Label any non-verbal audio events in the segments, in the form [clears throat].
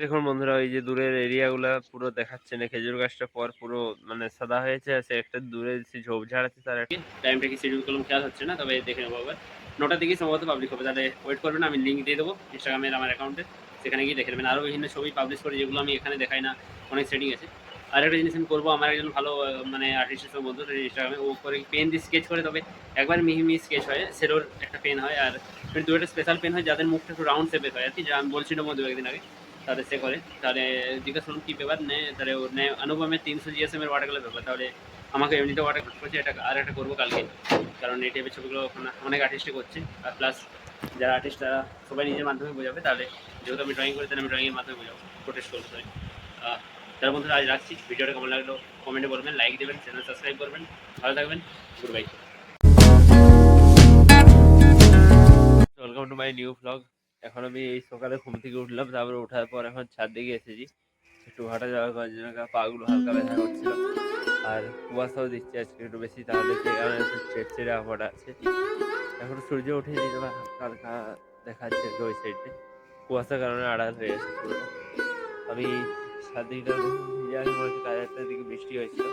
দেখুন বন্ধুরা, ওই যে দূরের এরিয়াগুলা পুরো দেখাচ্ছে না, খেজুর গাছটা পর পুরো মানে সাদা হয়েছে, আর সে একটা দূরে যে ঝোপঝাড় আছে তার টাইমটা কি শিডিউল করলাম, খেয়াল হচ্ছে না, তবে দেখে নেব আবার। নটার দিকেই সম্ভবত পাবলিক হবে, তাহলে ওয়েট করবেন আমি লিঙ্ক দিয়ে দেবো ইনস্টাগ্রামের আমার অ্যাকাউন্টে সেখানে গিয়ে দেখে নেবেন। আরও বিভিন্ন ছবি পাবলিশ করে, যেগুলো আমি এখানে দেখাই না, অনেক সেটিং আছে। আর একটা জিনিস আমি করব, আমার একজন ভালো মানে আর্টিস্টের সঙ্গে বন্ধু ইনস্টাগ্রামে ও করে পেন দিয়ে স্কেচ করে, তবে একবার মিহি মিহি স্কেচ হয়, সেরোর একটা পেন হয়, আর দু একটা স্পেশাল পেন হয়, যাদের মুখটা একটু রাউন্ড শেপের হয়, আর কি, যা আমি বলছিলাম দু একদিন আগে। তাহলে সে করে। তাহলে জিজ্ঞাসা করুন কী পেপার নেয় তাহলে ওর নেয় অনুপমের তিনশো জিএসএম এর ওয়াটার কালার পেপার তাহলে আমাকে এমনিতে ওয়াটার করছে, এটা আর একটা করব কালকে। কারণ এই টাইপের ছবিগুলো ওখানে অনেক আর্টিস্টে করছে। আর প্লাস যারা আর্টিস্ট তারা সবাই নিজের মাধ্যমে বোঝাবে। তাহলে যেহেতু আমি ড্রয়িং করি, তাহলে আমি ড্রয়িংয়ের মাধ্যমে বোঝাবো প্রোটেস্ট করব সবাই। তারা বন্ধুরা, আজ রাখছি। ভিডিওটা কেমন লাগল কমেন্টে বলবেন লাইক দেবেন চ্যানেল সাবস্ক্রাইব করবেন। ভালো থাকবেন good bye welcome to my new blog এখন আমি এই সকালে ঘুম থেকে উঠলাম, তারপরে ওঠার পর এখন ছাদ দিকে এসেছি। একটু হাঁটা যাওয়ার করার জন্য পাগুলো হালকা ব্যথা করছিল। আর কুয়াশাও দিচ্ছে আজকে একটু বেশি, তাহলে সে কারণে একটু চেড়চেড়ে আবহাওয়া আছে। এখন সূর্য উঠে যেতে হালকা হালকা দেখাচ্ছে ওই সাইডে কুয়াশার কারণে আড়াল হয়ে গেছে আমি মনে হচ্ছে কাল একটার দিকে বৃষ্টি হয়েছিল।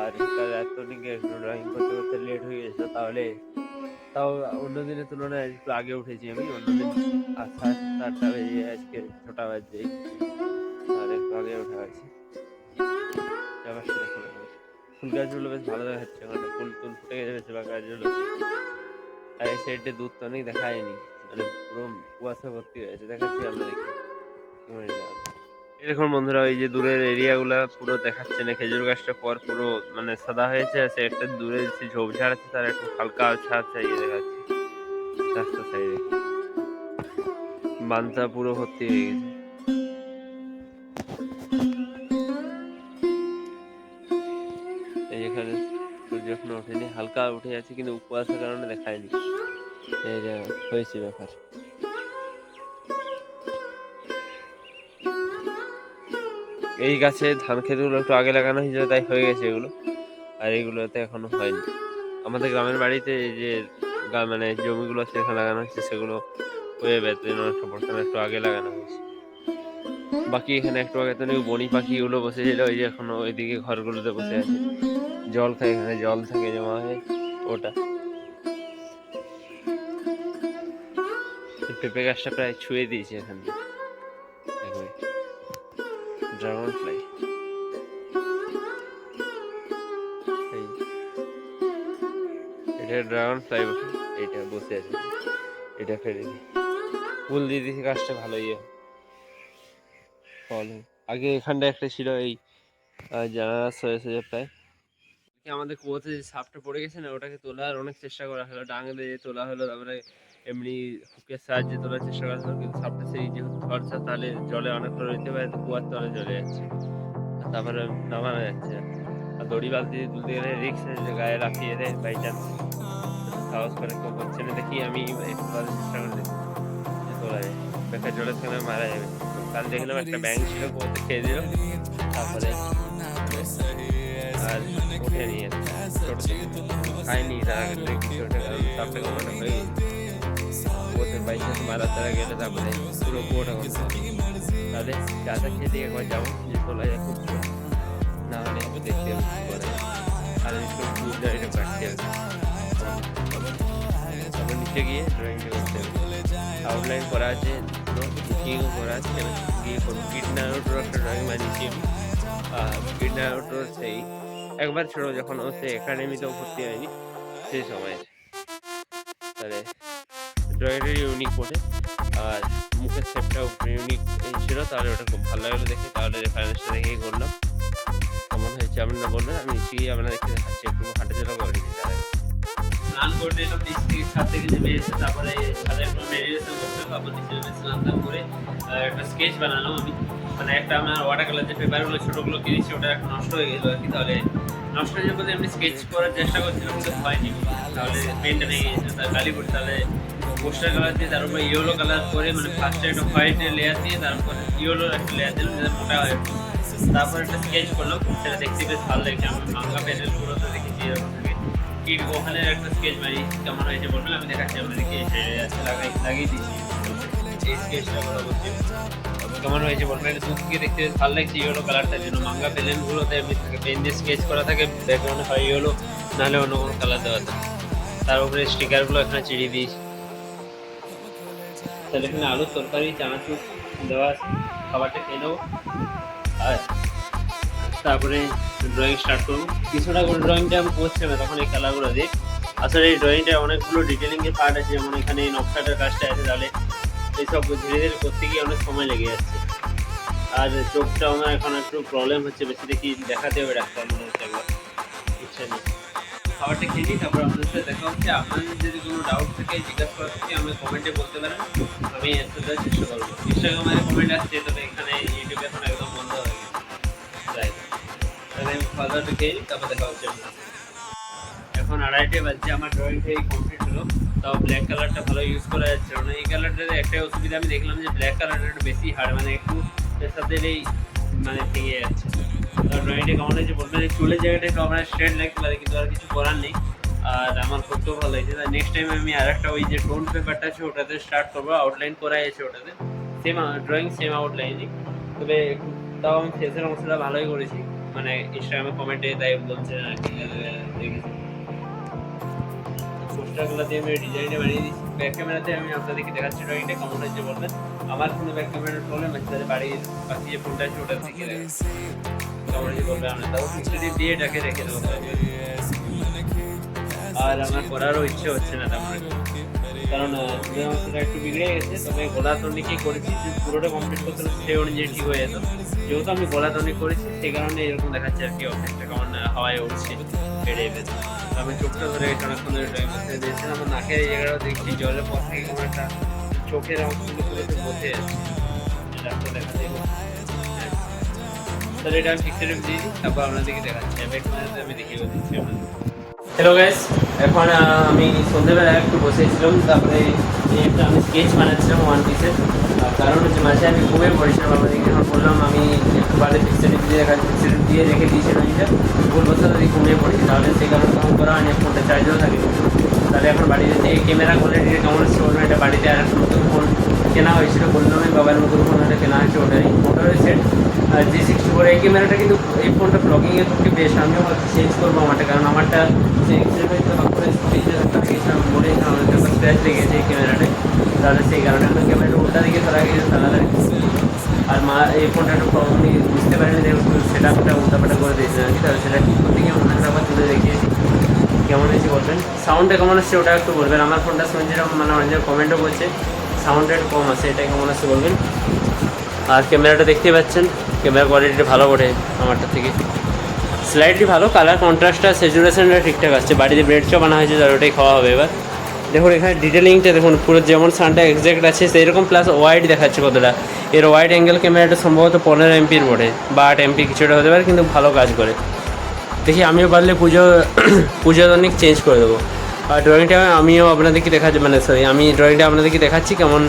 আর কাল এত দিকে একটু ড্রয়িং করতে করতে লেট হয়ে গেছিল, তাহলে তাও অন্য দিনের তুলনায় একটু আগে উঠেছি আমি অন্যদিন আচ্ছা চারটা বেজে আজকে ছটা বাজে আর একটু আগে উঠে আছি। ফুল গাছগুলো বেশ ভালো দেখাচ্ছে, ওখানে ফুল টুল ফুটে গেছে বা গাছগুলো। আর এই সাইডে দুধ তো অনেক দেখা যায়নি মানে পুরো কুয়াশা ভর্তি হয়েছে, দেখাচ্ছি আমরা দেখি দেখুন বন্ধুরা ওই যে দূরের এরিয়াগুলা পুরো দেখাচ্ছে না, খেজুর গাছটা পর পুরো মানে সাদা হয়েছে, আর একটা দূরে যে ঝোপঝাড় আছে তার একটু হালকা ছাদ ছাড়িয়ে দেখাচ্ছে। রাস্তা সাইডে। বানটা পুরো ভর্তি হয়ে গেছে। এখানে সূর্য এখনও ওঠেনি, হালকা উঠে যাচ্ছে কিন্তু কুয়াশার কারণে দেখায়নি। হয়েছে ব্যাপার। এই গাছে ধান ক্ষেতগুলো একটু আগে লাগানো হয়েছিল, তাই হয়ে গেছে এগুলো। আর এইগুলোতে এখনও হয়নি। আমাদের গ্রামের বাড়িতে এই যে মানে জমিগুলো সেখানে লাগানো হয়েছে, সেগুলো হয়ে একটা বর্তমানে একটু আগে লাগানো হয়েছে। বাকি এখানে একটু আগে তো বনি পাখিগুলো বসেছিল, ওই যে এখনও ওইদিকে ঘরগুলোতে বসে আছে। জল খায়, এখানে জল থাকে জমা হয়ে, ওটা। পেঁপে গাছটা প্রায় ছুঁয়ে দিয়েছে এখান ফ্লাই এই, এটা ফ্লাই এইটা বসে আছে। এটা ফেলে দিই ফুল দিয়ে দিয়েছি, গাছটা ভালো ইয়ে। ফল আগে এখানটা একটা ছিল এই জানালা হয়েছে যে প্রায়। আমাদের কুয়োতে যে সাপটা পড়ে গেছে না, ওটাকে তোলার অনেক চেষ্টা করা হলো। ডাঙে দিয়ে তোলা হলো, তারপরে এমনি হুকের সাহায্যে তোলার চেষ্টা করা কিন্তু সাপটা সেই যেহেতু খরচা তাহলে জলে অনেকটা রইতে পারে কুয়ার তলে চলে যাচ্ছে। তারপরে নামানো যাচ্ছে। আর দড়ি বালতি তুলতে গেলে রিক্স গায়ে রাখিয়ে দেয় বাই চান্স সাহস করে কেউ করছে না দেখি আমি একটু চেষ্টা করে দেখি। তোলা যায়। বেকার জলের সঙ্গে মারা যাবে। কাল দেখলাম একটা ব্যাংক ছিল কুয়োতে খেয়ে দিল। তারপরে আর উঠে নিয়ে খাইনি তার সাপটা কোনো হয়ে গেছে কুয়োতে মারা তারা গেলে তারপরে পুরো কুয়োটা বন্ধ তাহলে চা টা খেয়ে দিয়ে একবার যাব, যে তোলা যায় খুব না হলে দেখতে হবে। আর একটু দুধ কাটতে হবে তারপর নিচে গিয়ে ড্রয়িংটা করতে হবে। আউটলাইন করা আছে বুকিংও করা আছে। গিয়ে করব। কিডনারোটোর একটা ড্রয়িং বানিয়েছি আমি। কিডনারোটোর সেই একবার ছোট, যখন ও সেই একাডেমিতেও ভর্তি হয়নি, সেই সময়। তাহলে ড্রয়িংটা ইউনিক বটে আর মুখের শেপটাও ইউনিক ছিল, তাহলে ওটা খুব ভালো লাগল দেখে। তাহলে রেফারেন্সটা দেখেই করলাম। কেমন হয়েছে আপনারা বলবেন আমি গিয়ে আপনাদেরকে দেখাচ্ছি একটু হাঁটাচলা করে নিচ্ছি তাহলে স্নান করে নিলাম নিচ থেকে ছাদ থেকে তারপরে ছাদে একটু মেডিটেশন করতে তারপর করে একটা স্কেচ বানালাম আমি। মানে একটা আমার ওয়াটার কালার যে পেপারগুলো ছোটোগুলো কিনেছি, ওটা এখন নষ্ট হয়ে গেলো আর কি, তাহলে নষ্ট হয়ে যাওয়ার এমনি স্কেচ করার চেষ্টা করছিলাম, কিন্তু হয়নি। তাহলে পেনটা ভেঙে গেছে, তার কালি পড়ে তাহলে পোস্টার কালার দিয়ে তার ইয়েলো কালার করে মানে ফার্স্টে একটা হোয়াইট লেয়ার দিয়ে তারপর ইয়েলো একটা লেয়ার দিলাম যেটা মোটা হয় তারপর একটা স্কেচ করলাম, সেটা দেখতে বেশ ভালো লাগছে। আমি মাঙ্গা পেনের পুরোতে দেখেছি এরকম কি ওখানে একটা স্কেচ মারি কেমন হয়েছে বলবেন আমি দেখাচ্ছি আপনাদেরকে। এই side এ আছে, লাগাই লাগিয়ে দিচ্ছি এই স্কেচটা করা করছি। কেমন হয়েছে বলবেন এটা দূর থেকে দেখতে বেশ ভালো লাগছে ইয়েলো কালারটার জন্য মাঙ্গা পেলেনগুলোতে এমনি থাকে পেন দিয়ে স্কেচ করা থাকে ব্যাকগ্রাউন্ডে হয় ইয়েলো নাহলে অন্য কোনো কালার দেওয়া থাকে। তার উপরে স্টিকারগুলো এখানে চিড়িয়ে দিয়েছি। তাহলে এখানে আলুর তরকারি, চানাচুর দেওয়া খাবারটা খেয়ে নেব। আর তারপরে ড্রয়িং স্টার্ট করব। কিছুটা করে ড্রয়িংটা আমি করছিলাম তখন এই কালারগুলো দিয়ে আসলে এই ড্রয়িংটা অনেকগুলো ডিটেলিংয়ের পার্ট আছে, যেমন এখানে এই নকশাটার কাজটা আছে, তাহলে এইসব ধীরে ধীরে করতে গিয়ে অনেক সময় লেগে যাচ্ছে। আর চোখটা আমার এখন একটু প্রবলেম হচ্ছে, বেশি দেখি দেখাতে হবে ডাক্তার মনে হচ্ছে একবার। ইচ্ছা নেই খাবারটা খেয়ে নিই, তারপর আপনাদের সাথে দেখা হচ্ছে। আপনাদের যদি কোনো ডাউট থাকে, জিজ্ঞাসা করার থাকে আমি কমেন্টে বলতে পারেন। আমি অ্যান্সার দেওয়ার চেষ্টা করব। ইনস্টাগ্রামে কমেন্ট আসছে, তবে এখানে ইউটিউবে এখন একদম বন্ধ হয়ে গেছে। তাই তাহলে আমি খাওয়া দাওয়াটা খেয়ে নিই, তারপর দেখা হচ্ছে এখন আড়াইটে বাজছে, আমার ড্রয়িংটাই কমপ্লিট হলো। তাও ব্ল্যাক কালারটা ভালো ইউজ করা যাচ্ছে না। এই কালারটার একটাই অসুবিধা, আমি দেখলাম যে ব্ল্যাক কালারটা একটু বেশি হার্ড মানে একটু সাথে এই মানে ভেঙে যাচ্ছে। ড্রয়িংটা কেমন বলবেন এই চুলের জায়গাটা একটু আমার স্ট্রেট লাগতে পারে, কিন্তু আর কিছু করার নেই। আর আমার করতেও ভালো হয়েছে তাই নেক্সট টাইম আমি আর একটা ওই যে টোন পেপারটা আছে, ওটাতে স্টার্ট করব আউটলাইন করাই আছে ওটাতে। সেম ড্রয়িং সেম আউটলাইনই তবে তাও আমি ফেসের অংশটা ভালোই করেছি। মানে ইনস্টাগ্রামে কমেন্টে তাই বলছে আর কি দেখেছি। পোস্টারগুলো আমি ডিজাইনটা বানিয়ে দিচ্ছি। ব্যাক ক্যামেরাতে আমি আপনাদেরকে দেখাচ্ছি ড্রয়িংটা কেমন হয়েছে, বলবেন। আমার কোনো ব্যাক ক্যামেরার প্রবলেম আছে, তাহলে বাড়ির পাশে যে ফোনটা আছে, ওটার দিকে দিয়ে এটাকে রেখে দেবো আর আমার করারও ইচ্ছে হচ্ছে না তেমন কারণ একটু বিগড়ে গেছে তবে গোলা টনিকই করেছি পুরোটা কমপ্লিট করতে সেই অনুযায়ী ঠিক হয়ে যেত যেহেতু আমি গোলা টনিক করেছি সেই কারণে এরকম দেখাচ্ছে আর কি অফিসটা কেমন হাওয়ায় উঠছে বেড়ে গেছে আমি চোখটা ধরে অনেকক্ষণ ধরে ড্রয়িং করতে দিয়েছিলাম আমার এই জায়গাটাও দেখছি জলের পর থেকে কেমন একটা চোখের অংশগুলো পুরো বসে যাচ্ছে ডাক্তার। হ্যাঁ। তাহলে এটা আমি পিকচারে দিয়ে দিই, তারপর আপনাদেরকে দেখাচ্ছি। আমি একটু আমি দেখিয়ে দিচ্ছি হ্যালো গাইস এখন আমি সন্ধ্যেবেলা একটু বসেছিলাম, তারপরে একটা আমি স্কেচ বানাচ্ছিলাম ওয়ান পিসের কারণ হচ্ছে মাঝে আমি ঘুমিয়ে পড়েছিলাম আপনাদেরকে যখন বললাম, আমি একটু বাদে পিক্সেল দিয়ে দেখা পিক্সেল দিয়ে রেখে দিয়েছিলাম এটা ভুল বছর আমি ঘুমিয়ে পড়েছি, তাহলে সেই কারণে তখন করা হয়নি ফোনটা চার্জও থাকে। তাহলে এখন বাড়িতে যে ক্যামেরা কোয়ালিটি কেমন হচ্ছে এটা বাড়িতে আর নতুন কেনা হয়েছিল বললাম আমি বাবার নতুন ফোন একটা কেনা হয়েছে ওটাই মোটরের সেট আর জি সিক্সটি ফোর এই ক্যামেরাটা কিন্তু এই ফোনটা ব্লগিংয়ের পক্ষে বেশ, আমিও চেঞ্জ করব আমারটা, কারণ আমারটা মনে স্ক্র্যাচ লেগেছে এই ক্যামেরাটায় তাহলে সেই কারণে এখন ক্যামেরাটা উল্টা দিকে ধরা গেছে, তাহলে আর মা, এই ফোনটা একটু প্রবলেম বুঝতে পারেনি যে সেট আপটা উল্টাপাটা করে দিয়েছে আর কি তাহলে সেটা ঠিক করতে গিয়ে অন্যান্য আবার তুলে দেখিয়েছি কেমন হয়েছে বলবেন? সাউন্ডটা কেমন আসছে ওটা একটু বলবেন। আমার ফোনটা শুনছিলাম মানে অনেক কমেন্টও করছে। সাউন্ডটা একটু কম আছে এটা কেমন আছে বলবেন? আর ক্যামেরাটা দেখতেই পাচ্ছেন, ক্যামেরা কোয়ালিটিটা ভালো করে আমারটা থেকে। স্লাইডলি ভালো কালার কন্ট্রাস্টটা স্যাচুরেশনটা ঠিকঠাক আসছে। বাড়িতে ব্রেড চপ আনা হয়েছে তার ওটাই খাওয়া হবে এবার। দেখুন, এখানে ডিটেলিংটা দেখুন, পুরো যেমন সানটা এক্সাক্ট আছে সেরকম প্লাস ওয়াইড দেখাচ্ছে কতটা। এর ওয়াইড অ্যাঙ্গেল ক্যামেরাটা সম্ভবত পনেরো এমপির বটে বা আট এমপি কিছুটা হতে পারে, কিন্তু ভালো কাজ করে। দেখি, আমিও পারলে পুজো [clears throat] পুজো অনেক চেঞ্জ করে দেবো। ড্রয়িংটা আমিও আপনাদেরকে দেখাচ্ছি মানে সরি আমি ড্রয়িংটা আপনাদেরকে দেখাচ্ছি কেমন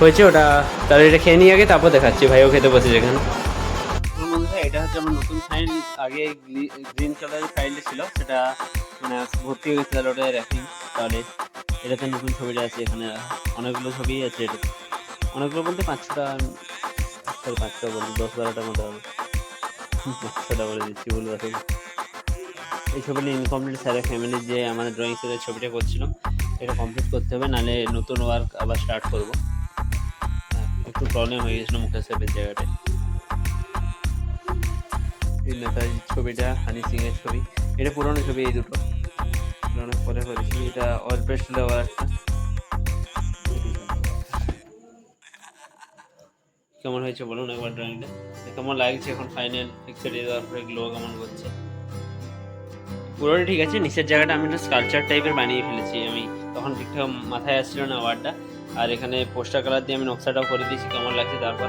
হয়েছে, ওটা তাহলে এটা খেয়ে নিয়ে আগে, তারপর দেখাচ্ছি, ভাইও খেতে এখানে। বন্ধুরা, এটা হচ্ছে আমার নতুন ফাইল আগে গ্রিন কালারের ফাইলটা ছিল, সেটা মানে ভর্তি হয়ে গেছে ওটা রাখি, তাহলে এটাতে নতুন ছবিটা আছে, এখানে অনেকগুলো ছবি আছে এটাতে অনেকগুলো বলতে পাঁচ ছটা সরি পাঁচ বলতে দশ বারোটার মতো হবে। পাঁচ ছটা বলে দিচ্ছি কথা এই ছবিটা ইনকমপ্লিট স্যারের ফ্যামিলির যে আমাদের ড্রয়িং স্যারের ছবিটা করছিলাম এটা কমপ্লিট করতে হবে নাহলে নতুন ওয়ার্ক আবার স্টার্ট করব। হ্যাঁ, একটু প্রবলেম হয়ে গেছিল মুখের শেপের জায়গাটায়। নেতাজির ছবিটা হানি সিং এর ছবি। এটা পুরনো ছবি এই দুটো। অনেক পরে করেছি। এটা অয়েল পেস্ট দেওয়ার একটা। কেমন হয়েছে বলুন একবার ড্রয়িংটা কেমন লাগছে এখন ফাইনাল পিকচার দেওয়ার পরে গ্লো কেমন করছে? পুরোটা ঠিক আছে, নিচের জায়গাটা আমি একটা স্কালচার টাইপের বানিয়ে ফেলেছি। আমি তখন ঠিকঠাক মাথায় আসছিল না ওয়ার্ডটা আর এখানে পোস্টার কালার দিয়ে আমি নকশাটাও করে দিয়েছি, কেমন লাগছে তারপর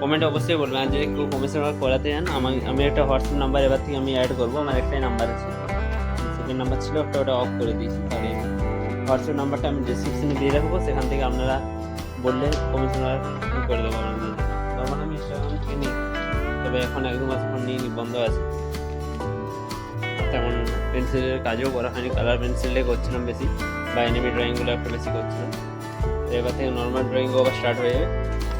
কমেন্টে অবশ্যই বলবেন। আর যদি কেউ ওয়ার্ক করাতে চান আমি আমি একটা হোয়াটসঅ্যাপ নাম্বার এবার থেকে আমি অ্যাড করব। আমার একটাই নাম্বার আছে। সেকেন্ড নাম্বার ছিল, একটা ওটা অফ করে দিয়েছি। তাহলে হোয়াটসঅ্যাপ নাম্বারটা আমি ডিসক্রিপশনে দিয়ে রাখব। সেখান থেকে আপনারা বললে কমিশন ওয়ার্ক করে দেবো তখন আমি ইনস্টাগ্রাম থেকে তবে এখন এক দু মাস এখন নিয়ে বন্ধ আছে। তেমন পেন্সিলের কাজও করা হয়নি কালার পেন্সিলে করছিলাম বেশি, বা এনিমি ড্রয়িংগুলো একটু বেশি করছিলাম। এবার থেকে নর্মাল ড্রয়িংও আবার স্টার্ট হয়ে যাবে।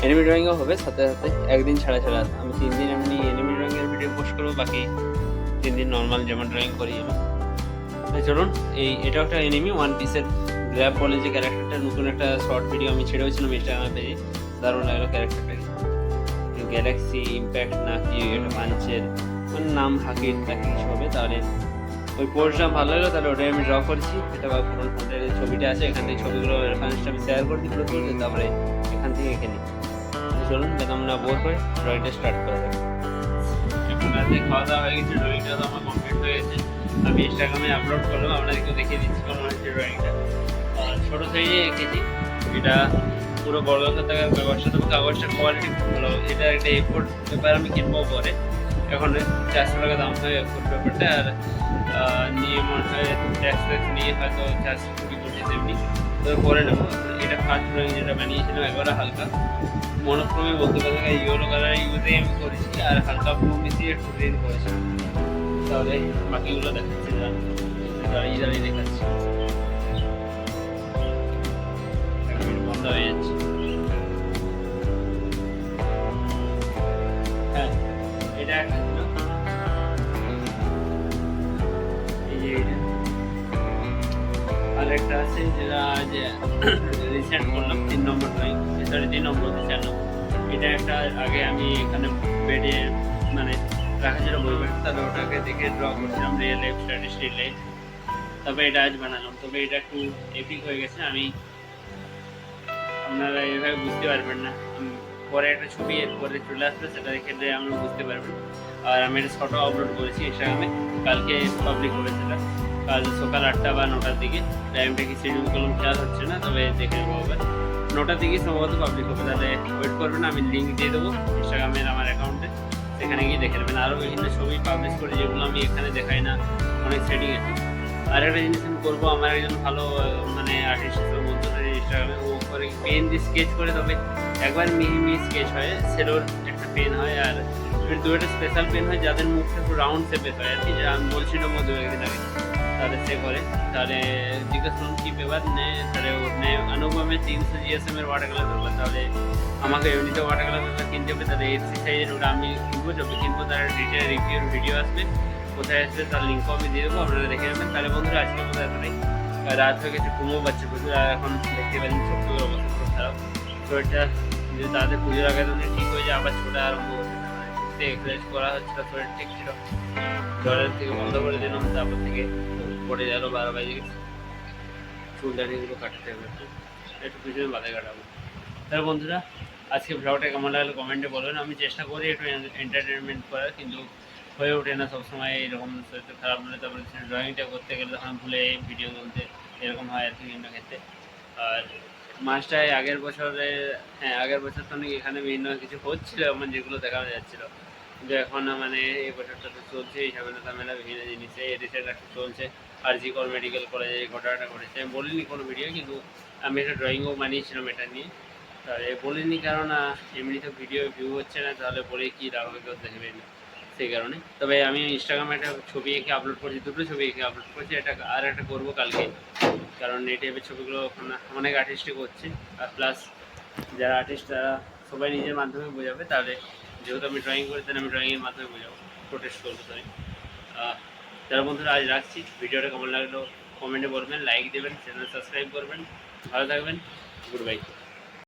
এনিমি ড্রয়িংও হবে, সাথে সাথে একদিন ছাড়া ছাড়া আমি তিন দিন এমনি এনিমি ড্রয়িংয়ের ভিডিও পোস্ট করব, বাকি তিন দিন নর্মাল যেমন ড্রয়িং করি আমি। চলুন, এই এটা একটা এনিমি ওয়ান পিসের গ্র্যাব বলে যে ক্যারেক্টারটা নতুন একটা শর্ট ভিডিও আমি ছেড়েছিলাম ইনস্টাগ্রামে পেজে দারুণ লাগল ক্যারেক্টারটাকে গ্যালাক্সি ইম্প্যাক্ট না কি একটা নাম হাকির না কিছু হবে, তাহলে ওই পোস্টটা ভালো লাগল, তাহলে ওটাই আমি ড্র করছি। এটা বা পুরো ফোনের ছবিটা আছে, এখান থেকে ছবিগুলো রেফারেন্সটা আমি শেয়ার করে দিই পুরো তারপরে এখান থেকে এখানে চলুন বেদম না বোর করে ড্রয়িংটা স্টার্ট করা যাক। খাওয়া দাওয়া হয়ে গেছে ড্রয়িংটা তো আমার কমপ্লিট হয়ে গেছে। আমি ইনস্টাগ্রামে আপলোড করলাম আপনাদেরকেও দেখিয়ে দিচ্ছি কেমন হয়েছে ড্রয়িংটা আর ছোটো সাইজে এঁকেছি। এটা পুরো বড় থাকার কাগজটা তবে কাগজটার কোয়ালিটি এটা একটা এফোর্ট পেপার আমি কিনবো পরে। এখন চারশো টাকা দাম হয় এফোর্ট পেপারটা আর নিয়ে মনে হয় ট্যাক্স ট্যাক্স নিয়ে হয়তো চারশো কুড়ি পঁচিশ এমনি তবে পরে নেব। এটা ফার্স্ট ড্রয়িং যেটা বানিয়েছিলাম একবারে হালকা। মনোক্রমে বলতে পারে ইয়েলো কালার ইউজে আমি করেছি, আর হালকা ব্লু মিশিয়ে একটু গ্রিন করেছি। তাহলে বাকিগুলো দেখাচ্ছি দাঁড়িয়ে দাঁড়িয়ে দেখাচ্ছি। বন্ধ হয়ে যাচ্ছে। হ্যাঁ এটা একটা আছে যেটা যে রিসেন্ট করলাম, তিন নম্বর ড্রয়িং সরি তিন নম্বর চার নম্বর। এটা একটা আগে আমি এখানে বেডে মানে রাখা ছিল বই বেড, তবে ওটাকে দেখে ড্র করছিলাম রিয়েল লাইফ স্টাডি লাইফ তবে এটা আজ বানালাম। তবে এটা একটু এপিক হয়ে গেছে। আমি আপনারা এভাবে বুঝতে পারবেন না। পরে একটা ছবি এর পরে চলে আসবে, সেটা দেখে আপনারা বুঝতে পারবেন আর আমি এটা ফটো আপলোড করেছি ইনস্টাগ্রামে কালকে পাবলিক হবে কাল সকাল আটটা বা নটার দিকে। টাইমটা কি শিডিউল করলাম খেয়াল হচ্ছে না, তবে দেখে নেব হবে নটার দিকে সম্ভবত পাবলিক হবে, তাহলে ওয়েট করবেন, আমি লিঙ্ক দিয়ে দেবো ইনস্টাগ্রামের আমার অ্যাকাউন্টে সেখানে গিয়ে দেখে নেবেন। আরও বিভিন্ন ছবি পাবলিশ করি, যেগুলো আমি এখানে দেখাই না, অনেক সেটিং আছে আর একটা জিনিস আমি করব, আমার একজন ভালো মানে আর্টিস্ট বলতে পারি ইনস্টাগ্রামে ও করে পেন দিয়ে স্কেচ করে, তবে একবার মিহি মিহি স্কেচ হয়, সেলোর একটা পেন হয়, আর দু একটা স্পেশাল পেন হয়, যাদের মুখটা একটু রাউন্ড শেপের হয়, আর কি। যা আমি বলছিলাম মধ্যে একদিন আগে তাহলে সে করে। তাহলে জিজ্ঞেস কি পেপার নেয় তাহলে ওর নেয় অনুপমে তিনশো জিএসএম এর ওয়াটার কালার পেপার তাহলে আমাকে এমনিতে ওয়াটার কালার পেপার কিনতে হবে, তাহলে এসি সাইজের ওটা আমি কিনবো যবে কিনবো তার ডিটেল রিভিউর ভিডিও আসবে। কোথায় আসবে তার লিঙ্কও আমি দিয়ে দেবো, আপনারা দেখে নেবেন। তাহলে বন্ধুরা, আজকে মতো এতটাই। রাত হয়ে গেছে, ঘুমও পাচ্ছে প্রচুর আর এখন দেখতে পাচ্ছেন ছোট্ট অবস্থা খুব খারাপ। শরীরটা যদি তাদের পুজোর আগে যদি ঠিক হয়ে যায়, আবার ছোটা আরম্ভ এক্সারসাইজ করা হচ্ছিল শরীর ঠিক ছিল জ্বরের থেকে বন্ধ করে দিলাম, তারপর থেকে পড়ে গেল বারো বাজে চুল দাড়িগুলো কাটতে হবে একটু। পিছনে বাধা কাটাবো। তাহলে বন্ধুরা, আজকে ব্লগটা কেমন লাগল কমেন্টে বলবেন। আমি চেষ্টা করি একটু এন্টারটেনমেন্ট করার, কিন্তু হয়ে ওঠে না সবসময় এরকম শরীর খারাপ হলে তারপরে ড্রয়িংটা করতে গেলে তখন ভুলে ভিডিও তুলতে এরকম হয় আর কি বিভিন্ন ক্ষেত্রে। আর মাসটায় আগের বছরে হ্যাঁ আগের বছর তো অনেক এখানে বিভিন্ন কিছু হচ্ছিল, এমন যেগুলো দেখা যাচ্ছিল। কিন্তু এখন মানে এই বছরটা তো চলছে, এই ঝামেলা টামেলা বিভিন্ন জিনিসে রিসেন্ট একটা চলছে। আর জি কর মেডিকেল কলেজে এই ঘটনাটা ঘটেছে। আমি বলিনি কোনো ভিডিও কিন্তু আমি একটা ড্রয়িংও বানিয়েছিলাম এটা নিয়ে। তাহলে বলিনি কারণ এমনি তো ভিডিও ভিউ হচ্ছে না, তাহলে বলে কি লাভ কেউ দেখবে না, সেই কারণে। তবে আমি ইনস্টাগ্রামে একটা ছবি এঁকে আপলোড করছি, দুটো ছবি এঁকে আপলোড করছি এটা আর একটা করব কালকে। কারণ এই টাইপের ছবিগুলো অনেক আর্টিস্টই করছে। আর প্লাস যারা আর্টিস্ট তারা সবাই নিজের মাধ্যমে বোঝাবে, তাহলে যেহেতু আমি ড্রয়িং করি তাহলে আমি ড্রয়িংয়ের মাধ্যমে বোঝাবো। প্রোটেস্ট করব সরি যারা বন্ধুরা, আজ রাখছি। ভিডিওটা কেমন লাগল? কমেন্টে বলবেন লাইক দেবেন চ্যানেল সাবস্ক্রাইব করবেন। ভালো থাকবেন। Good bye.